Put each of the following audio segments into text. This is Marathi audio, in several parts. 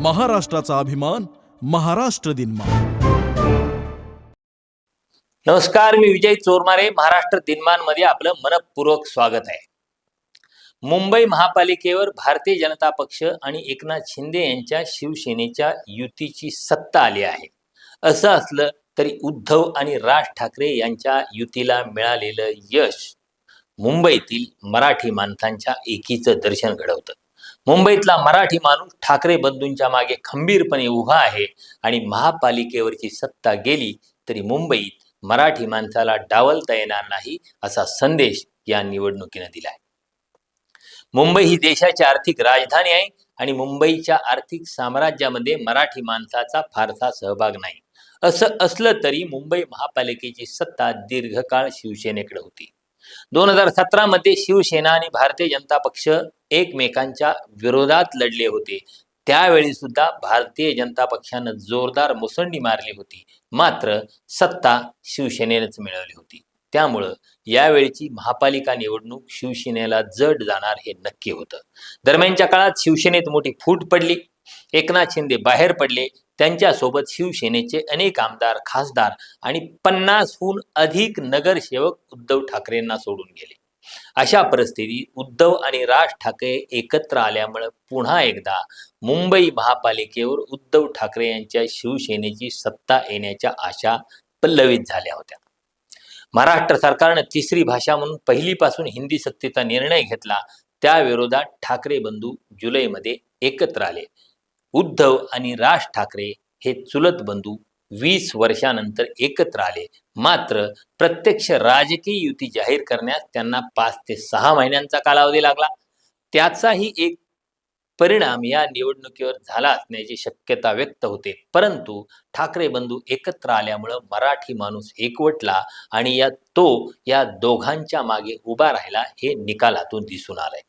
महाराष्ट्राचा अभिमान महाराष्ट्र दिनमान. नमस्कार मी विजय चोरमारे महाराष्ट्र दिनमानमध्ये आपलं मनपूर्वक स्वागत आहे. मुंबई महापालिकेवर भारतीय जनता पक्ष आणि एकनाथ शिंदे यांच्या शिवसेनेच्या युतीची सत्ता आली आहे. असं असलं तरी उद्धव आणि राज ठाकरे यांच्या युतीला मिळालेलं यश मुंबईतील मराठी माणसांच्या एकीचं दर्शन घडवतं. मुंबईतला मराठी माणूस ठाकरे बंधूंच्या मागे खंबीरपणे उभा आहे आणि महापालिकेवरची सत्ता गेली तरी मुंबईत मराठी माणसाला डावलता येणार नाही असा संदेश या निवडणुकीनं दिलाय. मुंबई ही देशाची आर्थिक राजधानी आहे आणि मुंबईच्या आर्थिक साम्राज्यामध्ये मराठी माणसाचा फारसा सहभाग नाही. असं असलं तरी मुंबई महापालिकेची सत्ता दीर्घकाळ शिवसेनेकडे होती. दोन हजार सतरा मध्ये शिवसेना आणि भारतीय जनता पक्ष एकमेकांच्या विरोधात लढले होते. त्यावेळी सुद्धा भारतीय जनता पक्षानं जोरदार मुसंडी मारली होती. मात्र सत्ता शिवसेनेनंच मिळवली होती. त्यामुळं यावेळीची महापालिका निवडणूक शिवसेनेला जड जाणार हे नक्की होतं. दरम्यानच्या काळात शिवसेनेत मोठी फूट पडली. एकनाथ शिंदे बाहेर पडले. त्यांच्यासोबत शिवसेनेचे अनेक आमदार खासदार आणि पन्नासहून अधिक नगरसेवक उद्धव ठाकरेंना सोडून गेले. अशा परिस्थितीत उद्धव आणि राज ठाकरे एकत्र आल्यामुळे पुन्हा एकदा मुंबई महापालिकेवर उद्धव ठाकरे यांच्या शिवसेनेची सत्ता येण्याच्या आशा पल्लवित झाल्या होत्या. महाराष्ट्र सरकारनं तिसरी भाषा म्हणून पहिलीपासून हिंदी सक्तीचा निर्णय घेतला. त्या विरोधात ठाकरे बंधू जुलैमध्ये एकत्र आले. उद्धव आणि राज ठाकरे हे चुलत बंधू वीस वर्षानंतर एकत्र आले. मात्र प्रत्यक्ष राजकीय युती जाहीर करण्यास त्यांना पाच ते सहा महिन्यांचा कालावधी लागला. त्याचाही एक परिणाम या निवडणुकीवर झाला असण्याची शक्यता व्यक्त होते. परंतु ठाकरे बंधू एकत्र आल्यामुळं मराठी माणूस एकवटला आणि या तो या दोघांच्या मागे उभा राहिला हे निकालातून दिसून आलंय.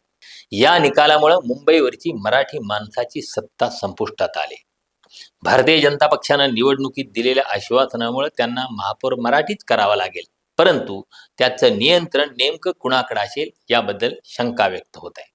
या निकालामुळं मुंबईवरची मराठी माणसाची सत्ता संपुष्टात आली. भारतीय जनता पक्षानं निवडणुकीत दिलेल्या आश्वासनामुळे त्यांना महापौर मराठीच करावा लागेल. परंतु त्याचं नियंत्रण नेमकं कुणाकडे असेल याबद्दल शंका व्यक्त होत आहे.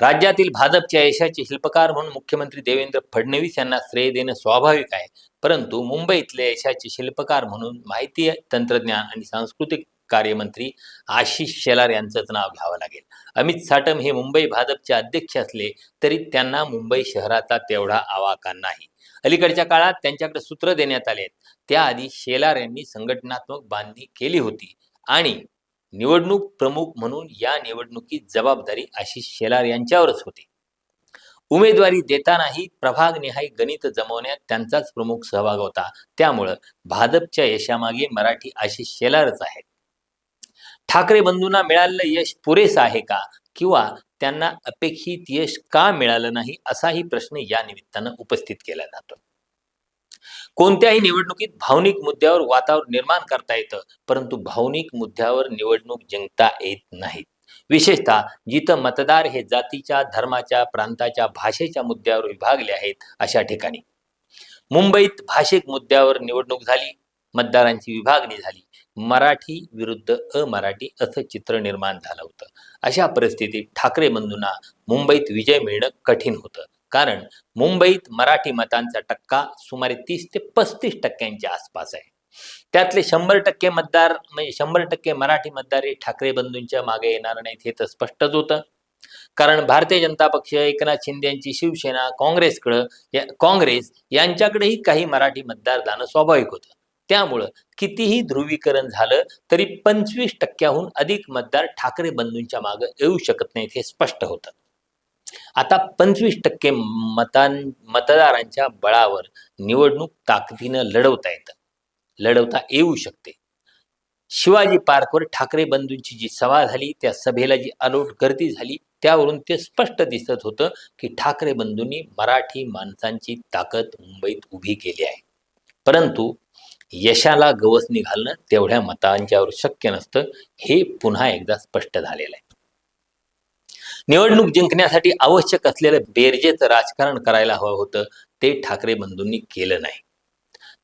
राज्यातील भाजपच्या यशाचे शिल्पकार म्हणून मुख्यमंत्री देवेंद्र फडणवीस यांना श्रेय देणं स्वाभाविक आहे. परंतु मुंबईतले यशाचे शिल्पकार म्हणून माहिती तंत्रज्ञान आणि सांस्कृतिक कार्यमंत्री आशिष शेलार यांचंच नाव घ्यावं लागेल. अमित साटम हे मुंबई भाजपचे अध्यक्ष असले तरी त्यांना मुंबई शहराचा तेवढा आवाका नाही. अलीकडच्या काळात त्यांच्याकडे सूत्र देण्यात आले. त्याआधी शेलार यांनी संघटनात्मक बांधणी केली होती आणि निवडणूक प्रमुख म्हणून या निवडणुकीत जबाबदारी आशिष शेलार यांच्यावरच होती. उमेदवारी देतानाही प्रभागनिहाय गणित जमवण्यात त्यांचाच प्रमुख सहभाग होता. त्यामुळं भाजपच्या यशामागे मराठी आशिष शेलारच आहेत. ठाकरे बंधूंना मिळालेलं यश पुरेसं आहे का? किंवा त्यांना अपेक्षित यश का मिळालं नाही? असाही प्रश्न या निमित्तानं उपस्थित केला जातो. कोणत्याही निवडणुकीत भावनिक मुद्द्यावर वातावरण निर्माण करता येतं परंतु भावनिक मुद्द्यावर निवडणूक जिंकता येत नाहीत. विशेषतः जिथं मतदार हे जातीच्या धर्माच्या प्रांताच्या भाषेच्या मुद्द्यावर विभागले आहेत अशा ठिकाणी. मुंबईत भाषिक मुद्द्यावर निवडणूक झाली मतदारांची विभागणी झाली. मराठी विरुद्ध अमराठी असं चित्र निर्माण झालं होतं. अशा परिस्थितीत ठाकरे बंधूंना मुंबईत विजय मिळणं कठीण होतं. कारण मुंबईत मराठी मतांचा टक्का सुमारे तीस ते पस्तीस टक्क्यांच्या आसपास आहे. त्यातले शंभर टक्के मतदार म्हणजे शंभर टक्के मराठी मतदार हे ठाकरे बंधूंच्या मागे येणार नाहीत हे तर स्पष्टच होतं. कारण भारतीय जनता पक्ष एकनाथ शिंदे यांची शिवसेना काँग्रेसकडं या काँग्रेस यांच्याकडेही काही मराठी मतदार जाणं स्वाभाविक होतं. त्यामुळं कितीही ध्रुवीकरण झालं तरी पंचवीस टक्क्याहून अधिक मतदार ठाकरे बंधूंच्या मागे येऊ शकत नाहीत हे स्पष्ट होतं. आता पंचवीस टक्के मतां मतदारांच्या बळावर निवडणूक ताकदीनं लढवता येतं. लढवता येऊ शकते. शिवाजी पार्कवर ठाकरे बंधूंची जी सभा झाली त्या सभेला जी अलोट गर्दी झाली त्यावरून ते स्पष्ट दिसत होतं की ठाकरे बंधूंनी मराठी माणसांची ताकद मुंबईत उभी केली आहे. परंतु यशाला गवसणी घालणं तेवढ्या मतांच्यावर शक्य नसतं हे पुन्हा एकदा स्पष्ट झालेलं आहे निवडणूक जिंकण्यासाठी आवश्यक असलेलं बेरजेचं राजकारण करायला हवं होतं ते ठाकरे बंधूंनी केलं नाही.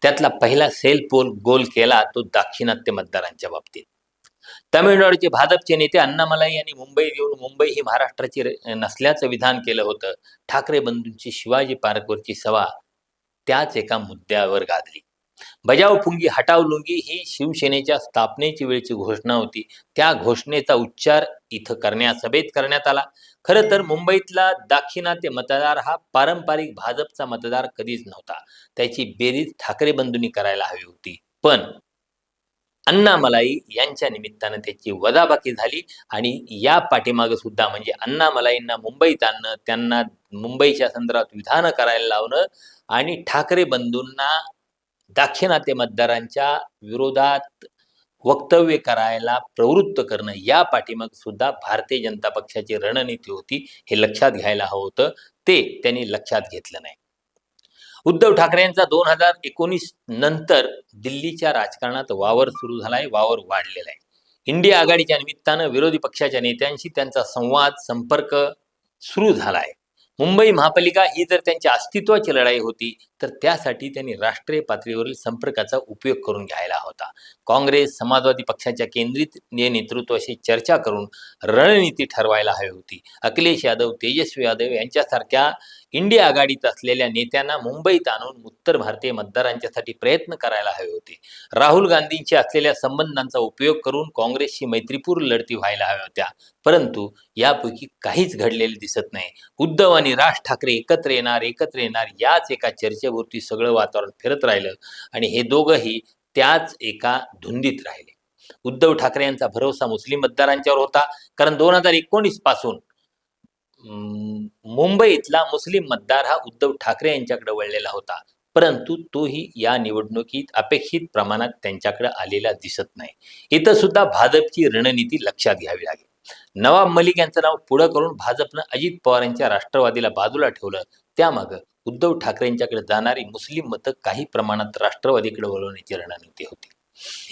त्यातला पहिला सेल पोल गोल केला तो दाक्षिणात्य मतदारांच्या बाबतीत. तामिळनाडूचे भाजपचे नेते अण्णामलाई यांनी मुंबईत येऊन मुंबई ही महाराष्ट्राची नसल्याचं विधान केलं होतं. ठाकरे बंधूंची शिवाजी पार्कवरची सभा त्याच एका मुद्द्यावर गाजली. बजाव पुंगी हटाव लुंगी ही शिवसेनेच्या स्थापनेची वेळची घोषणा होती. त्या घोषणेचा उच्चार इथं करण्या सभेत करण्यात आला. खरं तर मुंबईतला दाक्षिणात्य मतदार हा पारंपरिक भाजपचा मतदार कधीच नव्हता. त्याची बेरीज ठाकरे बंधूंनी करायला हवी होती. पण अण्णामलाई यांच्या निमित्तानं त्याची वजाबाकी झाली आणि या पाठीमागं सुद्धा म्हणजे अण्णामलाईंना मुंबईत आणणं त्यांना मुंबईच्या संदर्भात विधानं करायला लावणं आणि ठाकरे बंधूंना दाक्षिणात्य मतदारांच्या विरोधात वक्तव्य करायला प्रवृत्त करणं या पाठीमाग सुद्धा भारतीय जनता पक्षाची रणनीती होती हे लक्षात घ्यायला हवं होतं. ते त्यांनी लक्षात घेतलं नाही. उद्धव ठाकरे यांचा दोन हजार एकोणीस नंतर दिल्लीच्या राजकारणात वावर सुरू झालाय वावर वाढलेला आहे. इंडिया आघाडीच्या निमित्तानं विरोधी पक्षाच्या नेत्यांशी त्यांचा संवाद संपर्क सुरू झालाय. मुंबई महापालिका ही जर त्यांच्या अस्तित्वाची लढाई होती तर त्यासाठी त्यांनी राष्ट्रीय पातळीवरील संपर्काचा उपयोग करून घ्यायला होता. काँग्रेस समाजवादी पक्षाच्या केंद्रित नेतृत्वाशी चर्चा करून रणनीती ठरवायला हवी होती. अखिलेश यादव तेजस्वी यादव यांच्यासारख्या इंडिया आघाडीत असलेल्या नेत्यांना मुंबईत आणून उत्तर भारतीय मतदारांच्यासाठी प्रयत्न करायला हवे होते. राहुल गांधींशी असलेल्या संबंधांचा उपयोग करून काँग्रेसशी मैत्रीपूर्ण लढती व्हायला हव्या होत्या. परंतु यापैकी काहीच घडलेले दिसत नाही. उद्धव आणि राज ठाकरे एकत्र येणार एकत्र येणार याच एका चर्चेवरती सगळं वातावरण फिरत राहिलं आणि हे दोघंही त्याच एका धुंदीत राहिले. उद्धव ठाकरे यांचा भरोसा मुस्लिम मतदारांच्यावर होता. कारण दोन हजार एकोणीसपासून मुंबईतला मुस्लिम मतदार हा उद्धव ठाकरे यांच्याकडे वळलेला होता. परंतु तोही या निवडणुकीत अपेक्षित प्रमाणात त्यांच्याकडे आलेला दिसत नाही. इथं सुद्धा भाजपची रणनीती लक्षात घ्यावी लागेल. नवाब मलिक यांचं नाव पुढं करून भाजपनं अजित पवार यांच्या राष्ट्रवादीला बाजूला ठेवलं. त्यामागं उद्धव ठाकरेंच्याकडे जाणारी मुस्लिम मतं काही प्रमाणात राष्ट्रवादीकडे वळवण्याची रणनीती होती.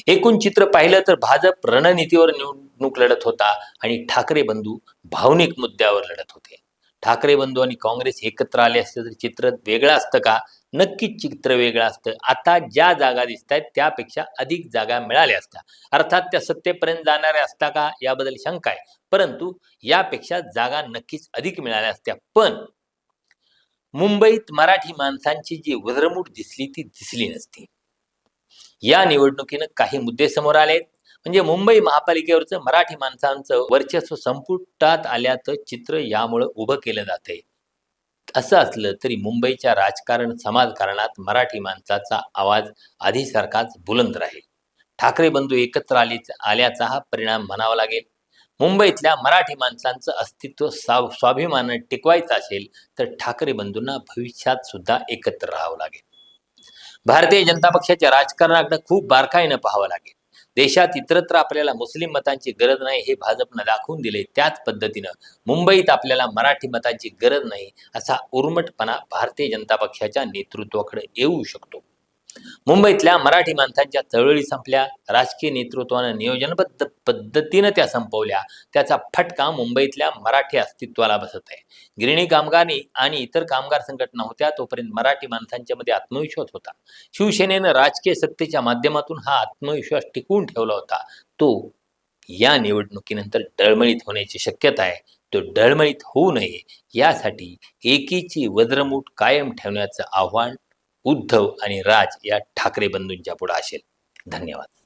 एकूण चित्र पाहिलं तर भाजप रणनीतीवर निवडणूक लढत होता आणि ठाकरे बंधू भावनिक मुद्द्यावर लढत होते. ठाकरे बंधू आणि काँग्रेस एकत्र आले असते तर चित्र वेगळं असतं का? नक्कीच चित्र वेगळं असतं. आता ज्या जागा दिसत आहेत त्यापेक्षा अधिक जागा मिळाल्या असत्या. अर्थात त्या सत्तेपर्यंत जाणाऱ्या असता का याबद्दल शंका आहे. परंतु यापेक्षा जागा नक्कीच अधिक मिळाल्या असत्या. पण मुंबईत मराठी माणसांची जी वजरमूट दिसली ती दिसली नसती. या निवडणुकीनं काही मुद्दे समोर आलेत. म्हणजे मुंबई महापालिकेवरचं मराठी माणसांचं वर्चस्व संपुष्टात आल्याचं चित्र यामुळं उभं केलं जातंय. असं असलं तरी मुंबईच्या राजकारण समाजकारणात मराठी माणसाचा आवाज आधीसारखाच बुलंद राहील. ठाकरे बंधू एकत्र आले आल्याचा हा परिणाम म्हणावा लागेल. मुंबईतल्या मराठी माणसांचं अस्तित्व साव स्वाभिमानाने टिकवायचं असेल तर ठाकरे बंधूंना भविष्यात सुद्धा एकत्र राहावं लागेल. भारतीय जनता पक्षाच्या राजकारणाकडे खूप बारकाईनं पाहावं लागेल. देशात इतरत्र आपल्याला मुस्लिम मतांची गरज नाही हे भाजपनं दाखवून दिले त्याच पद्धतीनं मुंबईत आपल्याला मराठी मतांची गरज नाही असा उर्मटपणा भारतीय जनता पक्षाच्या नेतृत्वाकडे येऊ शकतो. मुंबईतल्या मराठी माणसांच्या चळवळी संपल्या. राजकीय नेतृत्वानं नियोजनबद्ध पद्धतीनं त्या संपवल्या. त्याचा फटका मुंबईतल्या मराठी अस्तित्वाला बसत आहे. गिरणी कामगारी आणि इतर कामगार संघटना होत्या तोपर्यंत मराठी माणसांच्या मध्ये आत्मविश्वास होता. शिवसेनेनं राजकीय सत्तेच्या माध्यमातून हा आत्मविश्वास टिकवून ठेवला होता. तो या निवडणुकीनंतर डळमळीत होण्याची शक्यता आहे. तो डळमळीत होऊ नये. यासाठी एकीची वज्रमूठ कायम ठेवण्याचं आव्हान उद्धव आणि राज या ठाकरे बंधूंच्या पुढे असेल. धन्यवाद.